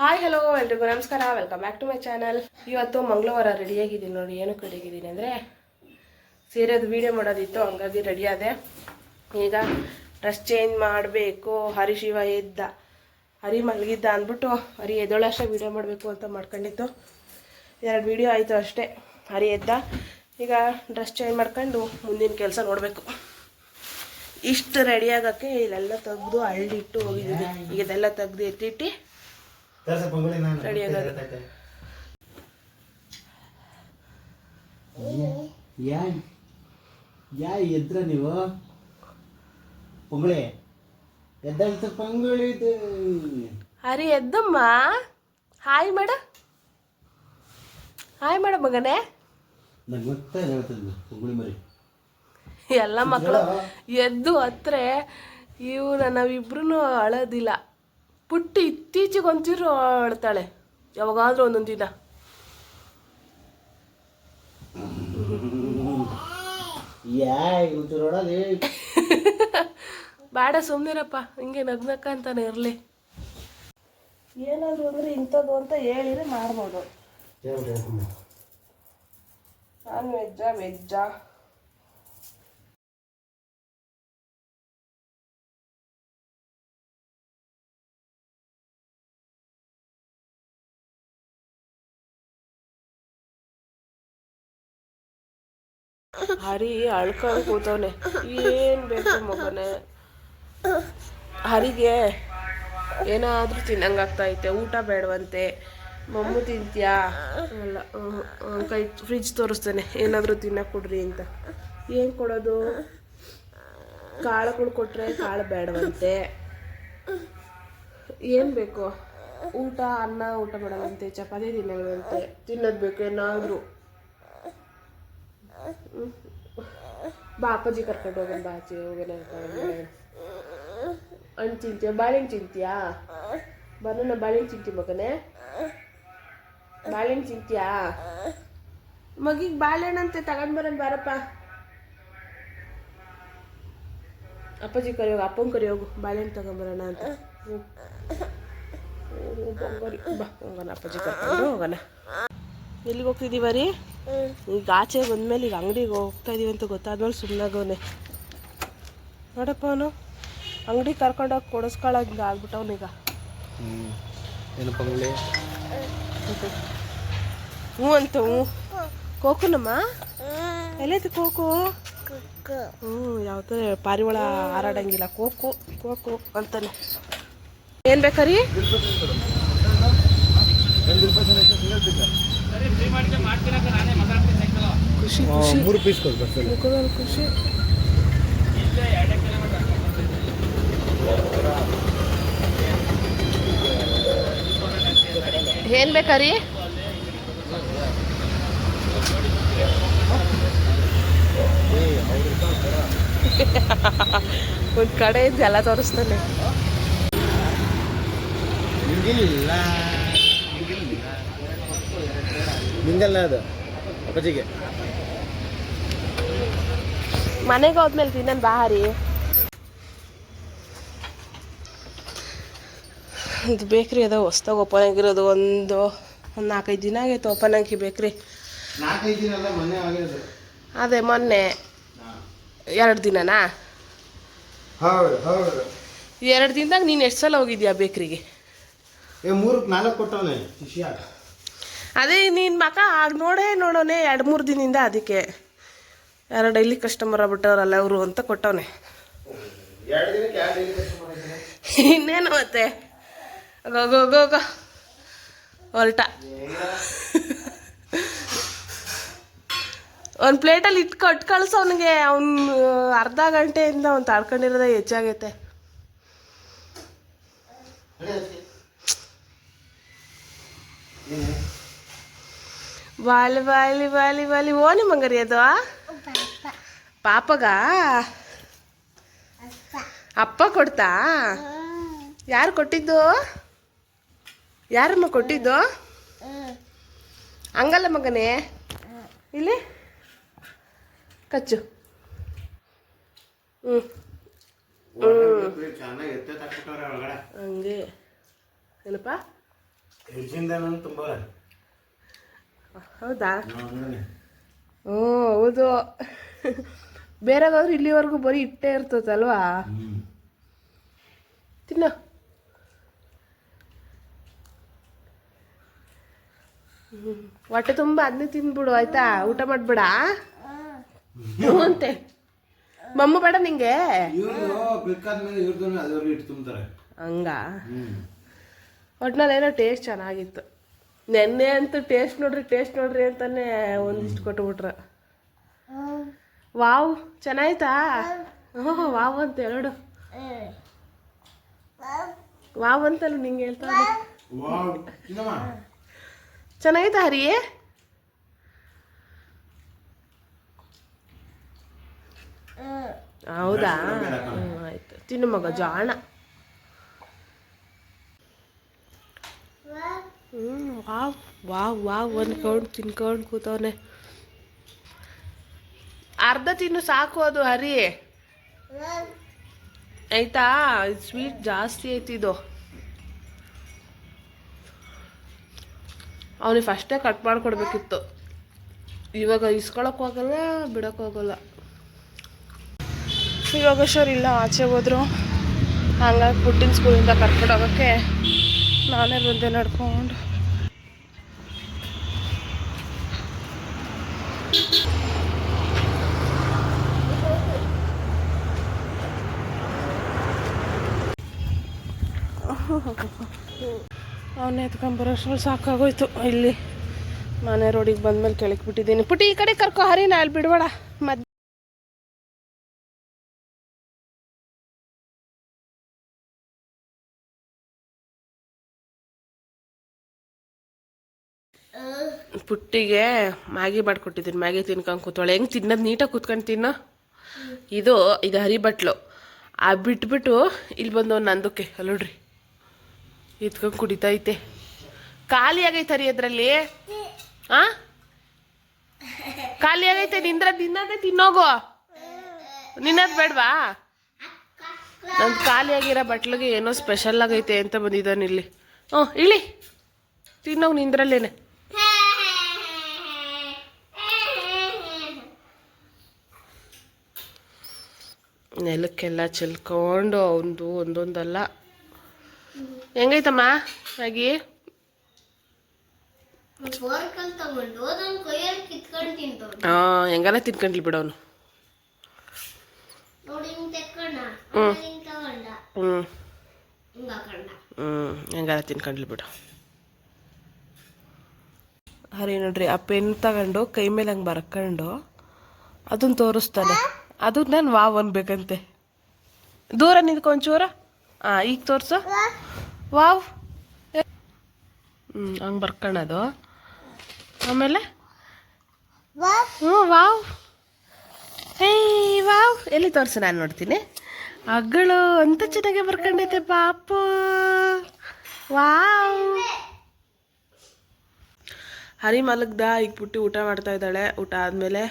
Hi hello ಎಲ್ರಿಗೂ ನಮಸ್ಕಾರ. Welcome back to my channel ಇವತ್ತು ಮಂಗಳವಾರ ರೆಡಿಯಾಗಿದ್ದೀನಿ ನೋಡಿ, ಏನಕ್ಕೆ ರೆಡಿಯಾಗಿದ್ದೀನಿ ಅಂದರೆ ಸೀರೆದು ವೀಡಿಯೋ ಮಾಡೋದಿತ್ತು, ಹಂಗಾಗಿ ರೆಡಿ ಆದೆ. ಈಗ ಡ್ರೆಸ್ ಚೇಂಜ್ ಮಾಡಬೇಕು. ಹರಿ ಶಿವ ಎದ್ದ ಹರಿ ಮಲಗಿದ್ದ ಅಂದ್ಬಿಟ್ಟು ಹರಿ ಎದ್ದೊಳಷ್ಟೇ ವೀಡಿಯೋ ಮಾಡಬೇಕು ಅಂತ ಮಾಡ್ಕೊಂಡಿತ್ತು. ಎರಡು ವೀಡಿಯೋ ಆಯಿತು ಅಷ್ಟೇ, ಹರಿ ಎದ್ದ. ಈಗ ಡ್ರೆಸ್ ಚೇಂಜ್ ಮಾಡ್ಕೊಂಡು ಮುಂದಿನ ಕೆಲಸ ನೋಡಬೇಕು. ಇಷ್ಟು ರೆಡಿಯಾಗೋಕ್ಕೆ ಇಲ್ಲೆಲ್ಲ ತೆಗೆದು ಹಳ್ಳಿಟ್ಟು ಹೋಗಿದ್ದೀನಿ. ಇದೆಲ್ಲ ತೆಗ್ದು ಎತ್ತಿಟ್ಟು ಯಾ ಯಾ ಎದ್ರ ನೀವು? ಪೊಂಗುಳೆ. ಎದ್ದಂತ ಪೊಂಗುಳಿದು ಅರೆ ಎದ್ದಮ್ಮ. ಹಾಯ್ ಮೇಡ. ಹಾಯ್ ಮಾಡ ಮಗನೇ. ನಂಗೆ ಮತ್ತೆ ಹೇಳ್ತದೆ ಪೊಂಗುಳಿ ಮರಿ. ಎಲ್ಲ ಮಕ್ಕಳು ಎದ್ದು ಹತ್ರೆ ಇವ್ನ ನಾವಿಬ್ರು ಅಳೋದಿಲ್ಲ. ಪುಟ್ಟಿ ಇತ್ತೀಚೆಗೆ ಒಂಚೂರು ಅಳ್ತಾಳೆ ಯಾವಾಗಾದ್ರೂ ಒಂದೊಂದು ದಿನ. ಬೇಡ ಸುಮ್ಮನಿರಪ್ಪ ಹಿಂಗೆ ನಗ್ನಕ್ಕ ಅಂತಾನೆ ಇರಲಿ. ಏನಾದರೂ ಅಂದರೆ ಇಂಥದ್ದು ಅಂತ ಹೇಳಿದ್ರೆ ಮಾಡ್ಬೋದು. ನಾನ್ ವೆಜ್ಜಾ ವೆಜ್ಜಾ. ಹರಿ ಅಳ್ಕೊಂಡು ಕೂತವನೆ. ಏನ್ ಬೇಕು ಮಗನೇ? ಹರಿಗೆ ಏನಾದ್ರೂ ತಿನ್ನಂಗಾಗ್ತೈತೆ ಊಟ ಬೇಡವಂತೆ. ಮಮ್ಮು ತಿಂತ್ಯಾ? ಅಲ್ಲ ಕೈ ಫ್ರಿಜ್ ತೋರಿಸ್ತಾನೆ. ಏನಾದರೂ ತಿನ್ನಕ್ಕೆ ಕೊಡ್ರಿ ಅಂತ. ಏನು ಕೊಡೋದು? ಕಾಳುಗಳು ಕೊಟ್ರೆ ಕಾಳು ಬೇಡವಂತೆ. ಏನು ಬೇಕು? ಊಟ, ಅನ್ನ, ಊಟ ಬೇಡವಂತೆ. ಚಪಾತಿ ತಿನ್ನಂತೆ ತಿನ್ನೋದು ಬೇಕು ಏನಾದರೂ. ಬಾ ಅಪ್ಪಾಜಿ ಕರ್ಕೊಂಡು ಹೋಗೋಣ ಬಾ ಅಜ್ಜಿ ಹೋಗೋಣ ಹಣ್ಣು ತಿಂತೀಯ ಬಾಳೆಹಣ್ಣು ತಿಂತೀಯಾ ಬಂದಣ್ಣ ಬಾಳೆಹಣ್ಣು ತಿಂತಿ ಮಗನೇ ಬಾಳೆಹಣ್ಣು ತಿಂತೀಯಾ ಮಗಿಗೆ ಬಾಳೆಹಣ್ಣಂತೆ ತಗೊಂಡ್ ಬರೋಣ ಬಾರಪ್ಪ ಅಪ್ಪಾಜಿ ಅಪ್ಪಂಗೆ ಅಪ್ಪನ ಕರಿಯೋಗು ಬಾಳೆಹಣ್ಣು ತಗೊಂಬರೋಣ ಅಂತ ಹ್ಞೂ ಬಾ ಹೋಗೋಣ ಅಪ್ಪಾಜಿ ಕರ್ಕೊಂಡು ಹೋಗೋಣ ಎಲ್ಲಿಗೆ ಹೋಗ್ತಿದ್ದೀವ ರೀ ಈಗ ಆಚೆ ಬಂದ್ಮೇಲೆ ಈಗ ಅಂಗಡಿಗೆ ಹೋಗ್ತಾ ಇದೀವಿ ಅಂತ ಗೊತ್ತಾದ್ಮೇಲೆ ಸುಮ್ಮನಾಗವನೆ ನೋಡಪ್ಪ ಅವನು. ಅಂಗಡಿ ಕರ್ಕೊಂಡೋಗಿ ಕೊಡಿಸ್ಕೊಳಂಗೆ ಆಗ್ಬಿಟ್ಟವನೀಗ ಏನು ಪೊಂಗುಳಿ ಹ್ಞೂ ಅಂತ ಹ್ಞೂ. ಕೋಕುನಮ್ಮ? ಎಲ್ಲೈತಿ ಕೋಕು? ಹ್ಞೂ ಯಾವ ಥರ ಪಾರಿವಾಳ ಹಾರಾಡಂಗಿಲ್ಲ. ಕೋಕು ಕೋಕು ಅಂತಾನೆ. ಏನು ಬೇಕಾರಿ ಖುಷಿ ಖುಷಿ. ಮೂರು ಪೀಸ್ ಕೊಡ್ಬೇಕು ಮುಖದಲ್ಲಿ ಖುಷಿ. ಏನ್ ಬೇಕಾರಿ? ಒಂದ್ ಕಡೆ ಎಲ್ಲ ತೋರಿಸ್ತಾನೆ. ನಿಂಗಿಲ್ಲ ನಿಂಗಲ್ಲ ಅದು ಅಪ್ಪಾಜಿಗೆ ಮನೆಗೆ ಹೋದ್ಮೇಲೆ ತಿನ್ನನ್ ಬಾರಿ ಇದು ಬೇಕ್ರಿ ಅದ ಹೊಸ್ದಾಗ ಓಪನ್ ಆಗಿರೋದು ಒಂದು ಒಂದು ನಾಲ್ಕೈದು ದಿನ ಆಗೈತೆ ಓಪನ್ ಆಗಿ ಬೇಕ್ರಿ. ಅದೇ ಮೊನ್ನೆ. ಎರಡು ದಿನನಾ? ಹೌದು ಹೌದು. ಎರಡು ದಿನದಾಗ ನೀನು ಎಷ್ಟು ಸಲ ಹೋಗಿದ್ಯಾ ಬೇಕ್ರಿಗೆ? ಮೂರು ನಾಲ್ಕು ಕೊಟ್ಟವನೇ ಅದೇ ನಿನ್ನ ಮಕ ಆಗ ನೋಡೇ ನೋಡೋನೆ ಎರಡು ಮೂರು ದಿನದಿಂದ ಅದಕ್ಕೆ. ಯಾರೋ ಡೈಲಿ ಕಸ್ಟಮರ್ ಆಗ್ಬಿಟ್ಟವ್ರಲ್ಲ ಅವರು ಅಂತ ಕೊಟ್ಟವನೆ. ಇನ್ನೇನು ಮತ್ತೆ? ಗೋ ಹೊರಟ. ಒಂದು ಪ್ಲೇಟಲ್ಲಿ ಇಟ್ಕೊಟ್ಟು ಕೊಟ್ಟು ಅವನು ಅವನಿಗೆ. ಅವ್ನು ಅರ್ಧ ಗಂಟೆಯಿಂದ ಅವ್ನು ತಾಳ್ಕೊಂಡಿರೋದೇ ಹೆಚ್ಚಾಗೈತೆ. ಬಾಲಿ ಬಾಲಿ ಬಾಲಿ ಬಾಲಿ ಓನಿ ಮಂಗರಿ ಅದು ಪಾಪಗ ಅಪ್ಪ ಕೊಡ್ತಾ? ಯಾರು ಕೊಟ್ಟಿದ್ದು? ಯಾರಮ್ಮ ಕೊಟ್ಟಿದ್ದು? ಹಂಗಲ್ಲ ಮಗನೇ. ಇಲ್ಲಿ. ಕಚ್ಚು. ಹ್ಞೂ ಹಂಗೆ. ಏನಪ್ಪ? ಹೆಚ್ಚಿಂದ ನಾನು ತುಂಬ ಹೌದಾ? ಹ್ಞೂ ಹೌದು. ಬೇರೆಗಾದ್ರೆ ಇಲ್ಲಿವರೆಗೂ ಬರೀ ಇಟ್ಟೇ ಇರ್ತದಲ್ವಾ? ತಿನ್ನ. ಹೊಟ್ಟೆ ತುಂಬ ಅದನ್ನೇ ತಿನ್ಬಿಡು ಆಯ್ತಾ? ಊಟ ಮಾಡ್ಬೇಡ ಅಂತೆ. ಮಮ್ಮ ಬೇಡ ನಿಂಗೆ? ಹಂಗ? ಒಟ್ನಲ್ಲಿ ಏನೋ ಟೇಸ್ಟ್ ಚೆನ್ನಾಗಿತ್ತು. ನೆನ್ನೆ ಅಂತೂ ಟೇಸ್ಟ್ ನೋಡ್ರಿ ಟೇಸ್ಟ್ ನೋಡ್ರಿ ಅಂತಾನೆ ಒಂದಿಷ್ಟು ಕೊಟ್ಬಿಟ್ರ. ವಾವ್ ಚೆನ್ನಾಯ್ತಾ? ಹ್ಞೂ ವಾವ್ ಅಂತ ಎರಡು ವಾವ್ ಅಂತಲ್ಲ ನಿಂಗೆ ಹೇಳ್ತಾ ಚೆನ್ನಾಗೈತಾ ಹರಿ? ಹೌದಾ? ಆಯ್ತು. ತಿನ್ನು ಮಗ ಜಾಣ. ಹ್ಮ್, ವಾವ್ ವಾವ್ ವಾವ್ ಕೌಂಡ್ ತಿನ್ಕೊಂಡು ಕೂತವನೆ. ಅರ್ಧ ತಿನ್ನು ಸಾಕು ಅದು, ಹರಿ. ಆಯ್ತಾ? ಸ್ವೀಟ್ ಜಾಸ್ತಿ ಐತಿದು ಅವನಿಗೆ ಫಸ್ಟೇ ಕಟ್ ಮಾಡಿಕೊಡ್ಬೇಕಿತ್ತು. ಇವಾಗ ಇಸ್ಕೊಳಕ್ ಹೋಗಲ್ಲ, ಬಿಡಕ್ ಹೋಗಲ್ಲ. ಇವಾಗ ಶೋರ್ ಇಲ್ಲ, ಆಚೆ ಹೋದ್ರು. ಹಂಗಾಗಿ ಪುಟ್ಟಿನ ಸ್ಕೂಲಿಂದ ಕರ್ಕೊಂಡು ಹೋಗೋಕ್ಕೆ ನಾನೇ ಬಂದೆ ನಡ್ಕೊಂಡು. ಅವನ್ನ ಎತ್ಕೊಂಬರೋಷ್ಟ್ರಲ್ಲಿ ಸಾಕಾಗೋಯ್ತು. ಇಲ್ಲಿ ಮನೆ ರೋಡಿಗೆ ಬಂದ್ಮೇಲೆ ಕೆಳಕ್ಕೆ ಬಿಟ್ಟಿದ್ದೀನಿ ಪುಟ್ಟಿ ಈ ಕಡೆ ಕರ್ಕೊ, ಹರಿನ, ಅಲ್ಲಿ ಬಿಡಬೇಡ. ಮದ್ ಪುಟ್ಟಿಗೆ ಮ್ಯಾಗಿ ಮಾಡ್ಕೊಟ್ಟಿದ್ದೀನಿ ಮ್ಯಾಗಿ ತಿನ್ಕೊಂಡು ಕೂತಾಳೆ ಹೆಂಗೆ ತಿನ್ನೋದು ನೀಟಾಗಿ ಕೂತ್ಕೊಂಡು ತಿನ್ನೋ? ಇದು ಇದು ಹರಿ ಬಟ್ಲು. ಆ ಬಿಟ್ಬಿಟ್ಟು ಇಲ್ಲಿ ಬಂದು ನಂದಕ್ಕೆ. ಅಲ್ಲ ಇತ್ಕೊಂಡು ಕುಡಿತೈತೆ. ಖಾಲಿ ಆಗೈತೆ ರೀ ಅದ್ರಲ್ಲಿ. ಆ? ಖಾಲಿ ಆಗೈತೆ, ನಿಂದ್ರ ತಿನ್ನೋದೇ ತಿನ್ನೋಗು. ನಿನ್ನದು ಬೇಡವಾ? ಖಾಲಿ ಆಗಿರೋ ಬಟ್ಲಿಗೆ ಏನೋ ಸ್ಪೆಷಲ್ ಆಗೈತೆ ಅಂತ ಬಂದಿದ್ದಾನೆ ಇಲ್ಲಿ. ಹ್ಞೂ, ಇಳಿ. ತಿನ್ನೋ ನಿಂದ್ರಲ್ಲೇನೆ. ನೆಲಕ್ಕೆಲ್ಲ ಚೆಲ್ಕೊಂಡು ಅವನದು ಒಂದೊಂದಲ್ಲ. ಹೆಂಗೈತಮ್ಮ? ಮ್ಯಾಗಿ ಹಾಂ ಹೆಂಗಾರ ತಿನ್ಕೊಂಡ್ಲಿ ಬಿಡೋನು ಅವನು. ಹ್ಞೂ ಹ್ಞೂ ಹೆಂಗಾರ ತಿನ್ಕೊಂಡ್ಲಿ ಬಿಡು. ಹರಿ ನೋಡ್ರಿ ಆ ಪೆನ್ ತಗೊಂಡು ಕೈ ಮೇಲೆ ಹಂಗೆ ಬರ್ಕೊಂಡು ಅದನ್ನ ತೋರಿಸ್ತಾನೆ. ಅದು ನಾನು ವಾವ್ ಅನ್ಬೇಕಂತೆ. ದೂರ ನಿಂತ್ಕೊಂಚೂರ ಹಾಂ ಈಗ ತೋರ್ಸು. ವಾವ್. ಹ್ಞೂ ಹಂಗೆ ಬರ್ಕೊಳ್ಳೋದು ಆಮೇಲೆ? ಹ್ಞೂ ವಾವ್. ಹೇ ವಾವ್. ಎಲ್ಲಿ ತೋರಿಸು ನಾನು ನೋಡ್ತೀನಿ. ಅಗಳು ಅಂತ ಚೆನ್ನಾಗಿ ಬರ್ಕೊಂಡೈತೆ ಪಾಪು. ವಾವ್. ಹರಿ ಮಲಗ್ದ ಈಗ ಪುಟ್ಟಿ ಊಟ ಮಾಡ್ತಾ ಇದ್ದಾಳೆ. ಊಟ ಆದಮೇಲೆ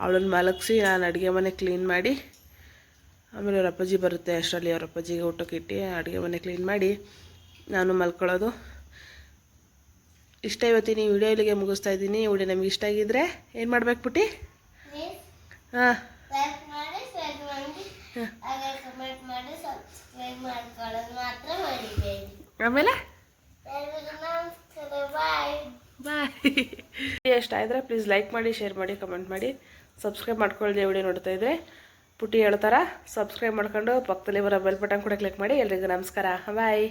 ಅವಳನ್ನ ಮಲಗಿಸಿ ನಾನು ಅಡುಗೆ ಮನೆ ಕ್ಲೀನ್ ಮಾಡಿ ಆಮೇಲೆ ಅವ್ರ ಅಪ್ಪಾಜಿ ಬರುತ್ತೆ ಅಷ್ಟರಲ್ಲಿ ಅವ್ರ ಅಪ್ಪಾಜಿಗೆ ಊಟಕ್ಕೆ ಇಟ್ಟು ಅಡುಗೆ ಮನೆ ಕ್ಲೀನ್ ಮಾಡಿ ನಾನು ಮಲ್ಕೊಳ್ಳೋದು. ಇಷ್ಟ ಇವತ್ತಿನ ಈ ವಿಡಿಯೋ ಇಲ್ಲಿಗೆ ಮುಗಿಸ್ತಾ ಇದ್ದೀನಿ. ವಿಡಿಯೋ ನಮ್ಗೆ ಇಷ್ಟ ಆಗಿದ್ರೆ ಏನು ಮಾಡ್ಬೇಕು ಬಿಟ್ಟು ಹಾಂ. ಆಮೇಲೆ? ಬಾಯ್ ಇಷ್ಟ ಆದರೆ ಪ್ಲೀಸ್ ಲೈಕ್ ಮಾಡಿ ಶೇರ್ ಮಾಡಿ ಕಮೆಂಟ್ ಮಾಡಿ. ಸಬ್ಸ್ಕ್ರೈಬ್ ಮಾಡ್ಕೊಳ್ಳಿ ವಿಡಿಯೋ ನೋಡ್ತಾ ಇದ್ರೆ. ಪುಟ್ಟಿ ಹೇಳ್ತಾರ ಸಬ್ಸ್ಕ್ರೈಬ್ ಮಾಡ್ಕೊಂಡು ಪಕ್ಕದಲ್ಲಿ ಬರೋ ಬೆಲ್ ಬಟನ್ ಕೂಡ ಕ್ಲಿಕ್ ಮಾಡಿ ಎಲ್ರಿಗೂ ನಮಸ್ಕಾರ. ಬಾಯ್